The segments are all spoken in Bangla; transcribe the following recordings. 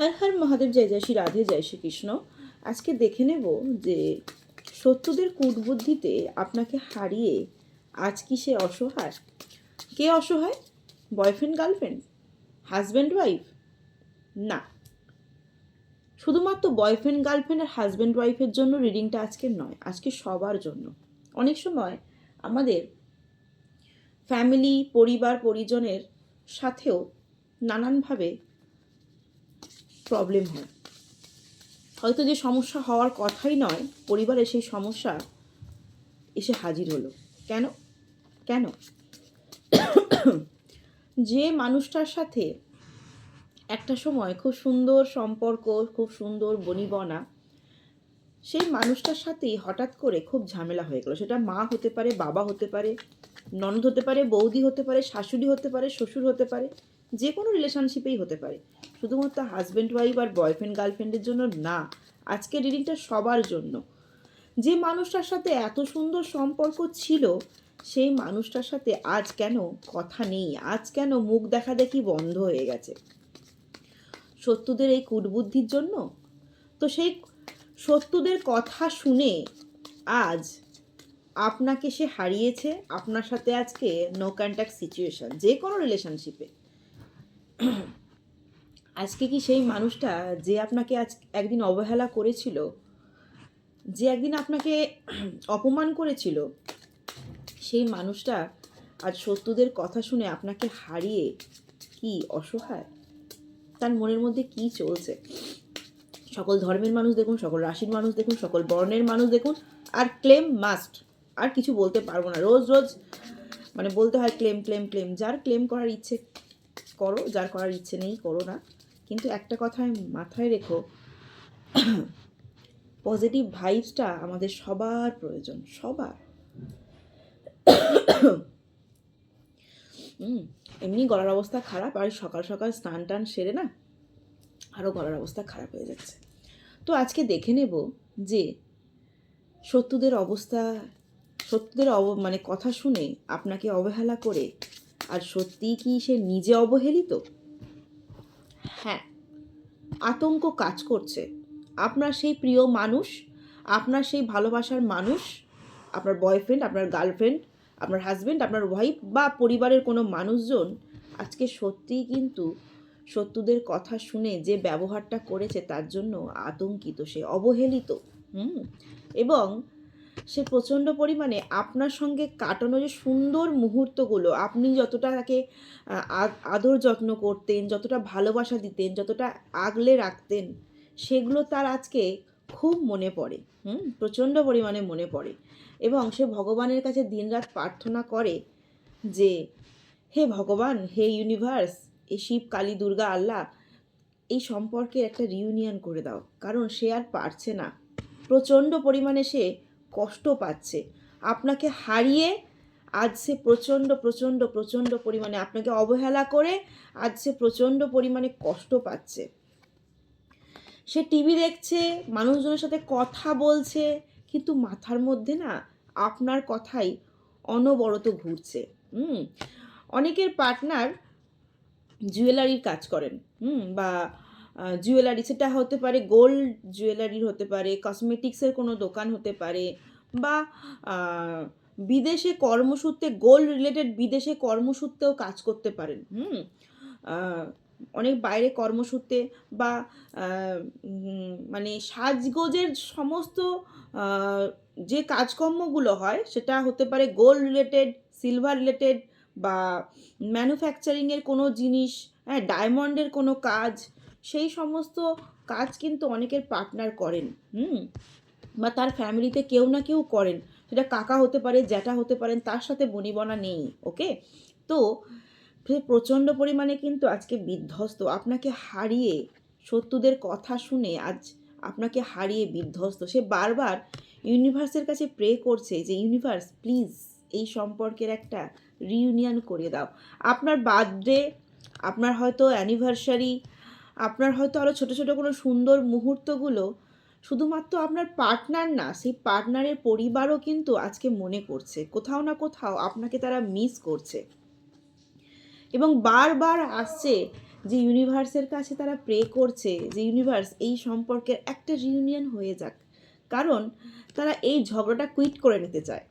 হর হর মহাদেব, জয় জয় শ্রী রাধে, জয় শ্রীকৃষ্ণ। আজকে দেখে নেব যে সত্যদের কূটবুদ্ধিতে আপনাকে হারিয়ে আজ কি সে অসহায়? কে অসহায়? বয়ফ্রেন্ড গার্লফ্রেন্ড হাজব্যান্ড ওয়াইফ না। শুধুমাত্র বয়ফ্রেন্ড গার্লফ্রেন্ড আর হাজব্যান্ড ওয়াইফের জন্য রিডিংটা আজকে নয়, আজকে সবার জন্য। অনেক সময় আমাদের ফ্যামিলি পরিবার, পরিজনের সাথেও নানানভাবে প্রবলেম হয়। হয়তো যে সমস্যা হওয়ার কথাই নয় পরিবারে সেই সমস্যা এসে হাজির হলো। কেন? কেন? যে মানুষটার সাথে একটা সময় খুব সুন্দর সম্পর্ক, খুব সুন্দর বনিবনা সেই মানুষটার সাথেই হঠাৎ করে খুব ঝামেলা হয়ে গেলো। সেটা মা হতে পারে, বাবা হতে পারে, ননদ হতে পারে, বৌদি হতে পারে, শাশুড়ি হতে পারে, শ্বশুর হতে পারে, যে কোনো রিলেশনশিপেই হতে পারে। শুধুমাত্র হাজব্যান্ড ওয়াইফ আর বয়ফ্রেন্ড গার্লফ্রেন্ডের জন্য না, আজকের রিডিংটা সবার জন্য। যে মানুষটার সাথে এত সুন্দর সম্পর্ক ছিল, সেই মানুষটার সাথে আজ কেন কথা নেই? আজ কেন মুখ দেখা দেখি বন্ধ হয়ে গেছে? সত্যদের এই কুটবুদ্ধির জন্য? তো সেই সত্যদের কথা শুনে আজ আপনাকে সে হারিয়েছে আপনার সাথে আজকে নো কন্ট্যাক্ট সিচুয়েশান যে কোনো রিলেশনশিপে আজকে কি সেই মানুষটা যে আপনাকে আজ একদিন অবহেলা করেছিল, যে একদিন আপনাকে অপমান করেছিল, সেই মানুষটা আজ সত্যদের কথা শুনে আপনাকে হারিয়ে কি অসহায়? তার মনের মধ্যে কি চলছে? সকল ধর্মের মানুষ দেখুন, সকল রাশির মানুষ দেখুন, সকল বর্ণের মানুষ দেখুন, আর ক্লেম মাস্ট আর কিছু বলতে পারব না। রোজ রোজ মানে বলতে হয় ক্লেম ক্লেম ক্লেম যার ক্লেম করার ইচ্ছে করো, যার করার ইচ্ছে নেই, করো না। কিন্তু একটা কথায় মাথায় রেখো পজিটিভ ভাইবসটা আমাদের সবার প্রয়োজন, সবার। এমনি গলার অবস্থা খারাপ, আর সকাল সকাল স্নান টান সেরে না? আরও গলার অবস্থা খারাপ হয়ে যাচ্ছে। তো আজকে দেখে নেব যে সত্যদের অবস্থা, সত্যদের অব মানে কথা শুনে আপনাকে অবহেলা করে আর সত্যিই কি সে নিজে অবহেলিত? হ্যাঁ আতঙ্ক কাজ করছে। আপনার সেই প্রিয় মানুষ, আপনার সেই ভালোবাসার মানুষ, আপনার বয়ফ্রেন্ড আপনার গার্লফ্রেন্ড আপনার হাজব্যান্ড আপনার ওয়াইফ বা পরিবারের কোনো মানুষজন আজকে সত্যিই কিন্তু সত্যদের কথা শুনে যে ব্যবহারটা করেছে তার জন্য আতঙ্কিত, সে অবহেলিত, হুম? এবং সে প্রচণ্ড পরিমাণে আপনার সঙ্গে কাটানো যে সুন্দর মুহূর্তগুলো, আপনি যতটা তাকে আদর যত্ন করতেন, যতটা ভালোবাসা দিতেন, যতটা আগলে রাখতেন, সেগুলো তার আজকে খুব মনে পড়ে, হুম? প্রচণ্ড পরিমাণে মনে পড়ে। এবং সে ভগবানের কাছে দিনরাত প্রার্থনা করে যে, হে ভগবান, হে ইউনিভার্স এই শিব, কালী, দুর্গা, আল্লাহ, এই সম্পর্কে একটা রিউনিয়ন করে দাও। কারণ সে আর পারছে না। প্রচণ্ড পরিমাণে সে কষ্ট পাচ্ছে। আপনাকে হারিয়ে আজ সে প্রচণ্ড প্রচণ্ড প্রচণ্ড পরিমাণে আপনাকে অবহেলা করে আজ সে প্রচণ্ড পরিমাণে কষ্ট পাচ্ছে। সে টিভি দেখছে, মানুষজনের সাথে কথা বলছে, কিন্তু মাথার মধ্যে না আপনার কথাই অনবরত ঘুরছে। হুম, অনেকের পার্টনার জুয়েলারির কাজ করেন, হুম, বা জুয়েলারি, সেটা হতে পারে গোল্ড জুয়েলারির হতে পারে, কসমেটিক্সের কোনো দোকান হতে পারে, বা বিদেশে কর্মসূত্রে, গোল্ড রিলেটেড বিদেশে কর্মসূত্রেও কাজ করতে পারেন, হুম অনেক বাইরে কর্মসূত্রে, বা মানে সাজগোজের সমস্ত যে কাজকর্মগুলো হয়, সেটা হতে পারে গোল্ড রিলেটেড, সিলভার রিলেটেড বা ম্যানুফ্যাকচারিংয়ের কোনো জিনিস হ্যাঁ ডায়মন্ডের কোনো কাজ, সেই সমস্ত কাজ কিন্তু অনেকের পার্টনার করেন, হুম? বা তার ফ্যামিলিতে কেউ না কেউ করেন। সেটা কাকা হতে পারে, জ্যাঠা হতে পারেন, তার সাথে বনিবনা নেই, ওকে? তো প্রচণ্ড পরিমাণে কিন্তু আজকে বিধ্বস্ত। আপনাকে হারিয়ে শত্রুদের কথা শুনে আজ আপনাকে হারিয়ে বিধ্বস্ত। সে বারবার ইউনিভার্সের কাছে প্রে করছে যে ইউনিভার্স প্লিজ এই সম্পর্কের একটা রিউনিয়ন করে দাও। আপনার বার্থডে আপনার হয়তো অ্যানিভার্সারি আপনার হয়তো আরও ছোটো ছোটো কোনো সুন্দর মুহূর্তগুলো শুধুমাত্র আপনার পার্টনার না, সেই পার্টনারের পরিবারও কিন্তু আজকে মনে করছে। কোথাও না কোথাও আপনাকে তারা মিস করছে। এবং বারবার আসছে যে ইউনিভার্সের কাছে তারা প্রে করছে যে ইউনিভার্স এই সম্পর্কের একটা রিউনিয়ন হয়ে যাক। কারণ তারা এই ঝগড়াটা কুইট করে নিতে চায়।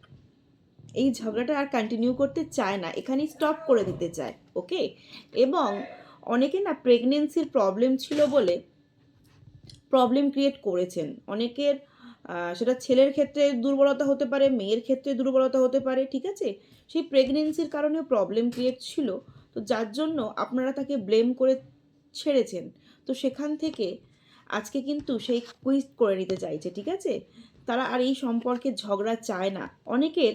এই ঝগড়াটা আর কন্টিনিউ করতে চায় না, এখানেই স্টপ করে দিতে চায় ওকে এবং অনেকে না প্রেগনেন্সির প্রবলেম ছিল বলে প্রবলেম ক্রিয়েট করেছেন। অনেকের সেটা ছেলের ক্ষেত্রে দুর্বলতা হতে পারে, মেয়ের ক্ষেত্রে দুর্বলতা হতে পারে, ঠিক আছে? সেই প্রেগনেন্সির কারণেও প্রবলেম ক্রিয়েট ছিল, তো যার জন্য আপনারা তাকে ব্লেম করে ছেড়েছেন। তো সেখান থেকে আজকে কিন্তু সেই কুইজ করে নিতে চাইছে, ঠিক আছে? তারা আর এই সম্পর্কে ঝগড়া চায় না। অনেকের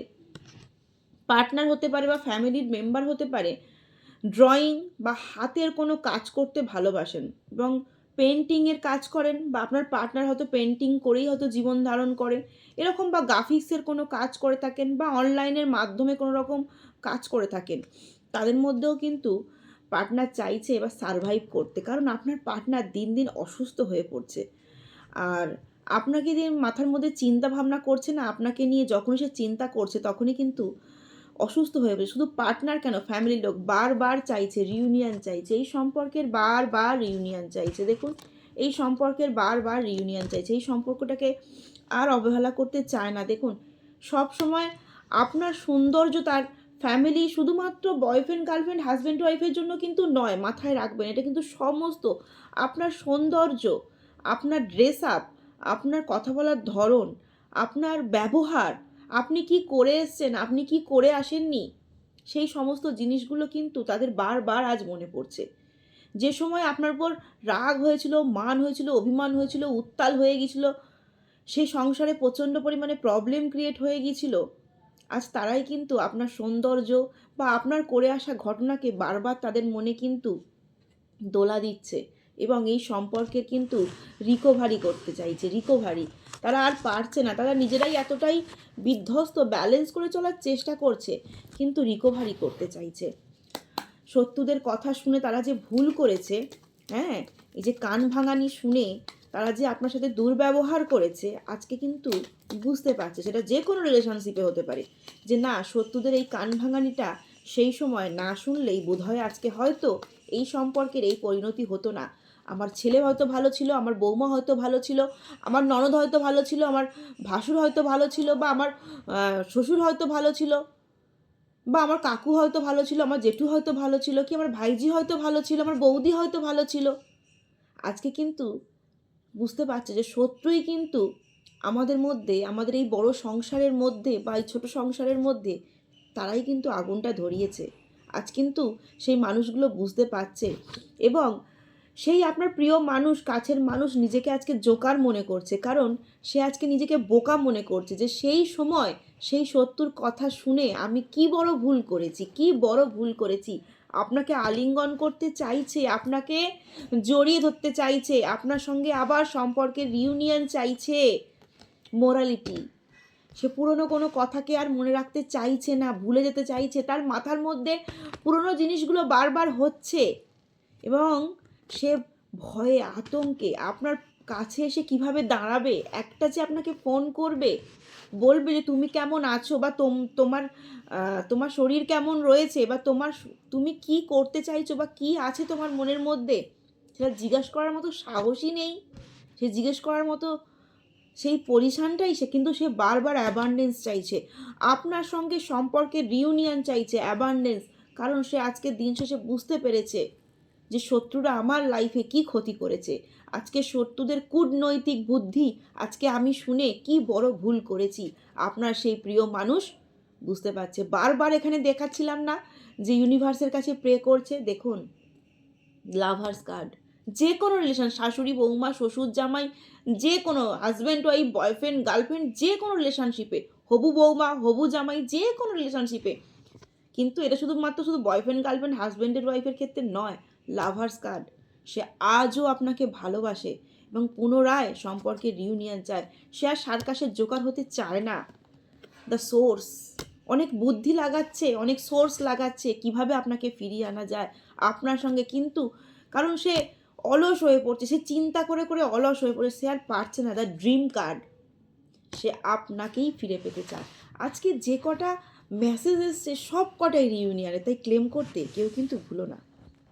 পার্টনার হতে পারে বা ফ্যামিলির মেম্বার হতে পারে ড্রয়িং বা হাতের কোনো কাজ করতে ভালোবাসেন এবং পেন্টিংয়ের কাজ করেন বা আপনার পার্টনার হয়তো পেন্টিং করেই হয়তো জীবন ধারণ করেন, এরকম বা গ্রাফিক্সের কোনো কাজ করে থাকেন বা অনলাইনের মাধ্যমে কোনো রকম কাজ করে থাকেন, তাদের মধ্যেও কিন্তু পার্টনার চাইছে এবার সারভাইভ করতে, কারণ আপনার পার্টনার দিন দিন অসুস্থ হয়ে পড়ছে। আর আপনাকে যে মাথার মধ্যে চিন্তা ভাবনা করছে না, আপনাকে নিয়ে যখনই সে চিন্তা করছে, তখনই কিন্তু অসুস্থ হয়ে পড়ে শুধু পার্টনার কেন? ফ্যামিলির লোক বারবার চাইছে রিউনিয়ন চাইছে। এই সম্পর্কের বারবার রিউনিয়ন চাইছে। দেখুন, এই সম্পর্কের বারবার রিউনিয়ন চাইছে। এই সম্পর্কটাকে আর অবহেলা করতে চায় না। দেখুন সব সময় আপনার সৌন্দর্য তার ফ্যামিলি শুধুমাত্র বয়ফ্রেন্ড গার্লফ্রেন্ড হাজব্যান্ড ওয়াইফের জন্য কিন্তু নয়, মাথায় রাখবেন। এটা কিন্তু সমস্ত আপনার সৌন্দর্য, আপনার ড্রেস আপ আপনার কথা বলার ধরন, আপনার ব্যবহার আপনি কি করে এসছেন? আপনি কি করে আসেননি? সেই সমস্ত জিনিসগুলো কিন্তু তাদের বারবার আজ মনে পড়ছে। যে সময় আপনার উপর রাগ হয়েছিল, মান হয়েছিল, অভিমান হয়েছিল, উত্তাল হয়ে গিয়েছিল সেই সংসারে প্রচণ্ড পরিমাণে প্রবলেম ক্রিয়েট হয়ে গিয়েছিল, আজ তারাই কিন্তু আপনার সৌন্দর্য বা আপনার করে আসা ঘটনাকে বারবার তাদের মনে কিন্তু দোলা দিচ্ছে এবং এই সম্পর্কের কিন্তু রিকভারি করতে চাইছে রিকভারি তারা আর পারছে না। তারা নিজেরাই এতটাই বিধ্বস্ত ব্যালেন্স করে চলার চেষ্টা করছে, কিন্তু রিকভারি করতে চাইছে। শত্রুদের কথা শুনে তারা যে ভুল করেছে হ্যাঁ এই যে কান ভাঙানি শুনে তারা যে আপনার সাথে দুর্ব্যবহার করেছে, আজকে কিন্তু বুঝতে পারছে, সেটা যে কোনো রিলেশনশিপে হতে পারে। যে না, শত্রুদের এই কান ভাঙানিটা সেই সময় না শুনলেই বোধহয় আজকে হয়তো এই সম্পর্কের এই পরিণতি হতো না। আমার ছেলে হয়তো ভালো ছিল, আমার বৌমা হয়তো ভালো ছিল, আমার ননদ হয়তো ভালো ছিল, আমার ভাসুর হয়তো ভালো ছিল বা আমার শ্বশুর হয়তো ভালো ছিল বা আমার কাকু হয়তো ভালো ছিল, আমার জেঠু হয়তো ভালো ছিল, কি আমার ভাইজি হয়তো ভালো ছিল, আমার বৌদি হয়তো ভালো ছিল। আজকে কিন্তু বুঝতে পারছে যে শত্রুই কিন্তু আমাদের মধ্যে, আমাদের এই বড় সংসারের মধ্যে বা এই ছোট সংসারের মধ্যে তারাই কিন্তু আগুনটা ধরিয়েছে। আজ কিন্তু সেই মানুষগুলো বুঝতে পারছে এবং সেই আপনার প্রিয় মানুষ, কাছের মানুষ নিজেকে আজকে জোকার মনে করছে। কারণ সে আজকে নিজেকে বোকা মনে করছে যে সেই সময় সেই শত্রুর কথা শুনে আমি কি বড় ভুল করেছি, কি বড় ভুল করেছি। আপনাকে আলিঙ্গন করতে চাইছে, আপনাকে জড়িয়ে ধরতে চাইছে, আপনার সঙ্গে আবার সম্পর্কের রিউনিয়ন চাইছে। মোরালিটি সে পুরনো কোনো কথাকে আর মনে রাখতে চাইছে না, ভুলে যেতে চাইছে, তার মাথার মধ্যে পুরনো জিনিসগুলো বারবার হচ্ছে। এবং সে ভয়ে, আতঙ্কে আপনার কাছে এসে কীভাবে দাঁড়াবে? একটা যে আপনাকে ফোন করবে, বলবে যে, তুমি কেমন আছো? বা তোম, তোমার তোমার শরীর কেমন রয়েছে? বা তোমার তুমি কি করতে চাইছো? বা কি আছে তোমার মনের মধ্যে? সেটা জিজ্ঞাসা করার মতো সাহসই নেই। সে জিজ্ঞেস করার মতো সেই পরিশানটাই সে, কিন্তু সে বারবার অ্যাবান্ডেন্স চাইছে। আপনার সঙ্গে সম্পর্কে রিউনিয়ন চাইছে অ্যাবান্ডেন্স কারণ সে আজকে দিন শেষে বুঝতে পেরেছে যে শত্রুরা আমার লাইফে কি ক্ষতি করেছে? আজকে শত্রুদের কূটনৈতিক বুদ্ধি আজকে আমি শুনে কি বড় ভুল করেছি? আপনার সেই প্রিয় মানুষ? বুঝতে পারছে। বারবার এখানে দেখাচ্ছিলাম না যে ইউনিভার্সের কাছে প্রে করছে। দেখুন লাভার্স কার্ড যে কোনো রিলেশন শাশুড়ি, বৌমা, শ্বশুর, জামাই, যে কোনো হাজব্যান্ড ওয়াইফ বয়ফ্রেন্ড গার্লফ্রেন্ড যে কোনো রিলেশনশিপে হবু বৌমা, হবু জামাই, যে কোনো রিলেশনশিপে কিন্তু এটা শুধুমাত্র শুধু বয়ফ্রেন্ড গার্লফ্রেন্ড হাজব্যান্ডের ওয়াইফের ক্ষেত্রে নয়। Lovers card. সে আজও আপনাকে ভালোবাসে এবং পুনরায় সম্পর্কে রিউনিয়ন চায়। সে আর সার্কাসের জোকার হতে চায় না। দ্য সোর্স অনেক বুদ্ধি লাগাচ্ছে, অনেক সোর্স লাগাচ্ছে কীভাবে আপনাকে ফিরিয়ে আনা যায় আপনার সঙ্গে। কিন্তু কারণ সে অলস হয়ে পড়ছে, সে চিন্তা করে করে অলস হয়ে পড়ছে সে আর পারছে না দ্য ড্রিম কার্ড সে আপনাকেই ফিরে পেতে চায়। আজকে যে কটা মেসেজ এসছে, সব কটাই রিউনিয়নে তাই ক্লেম করতে কেউ কিন্তু ভুলো না।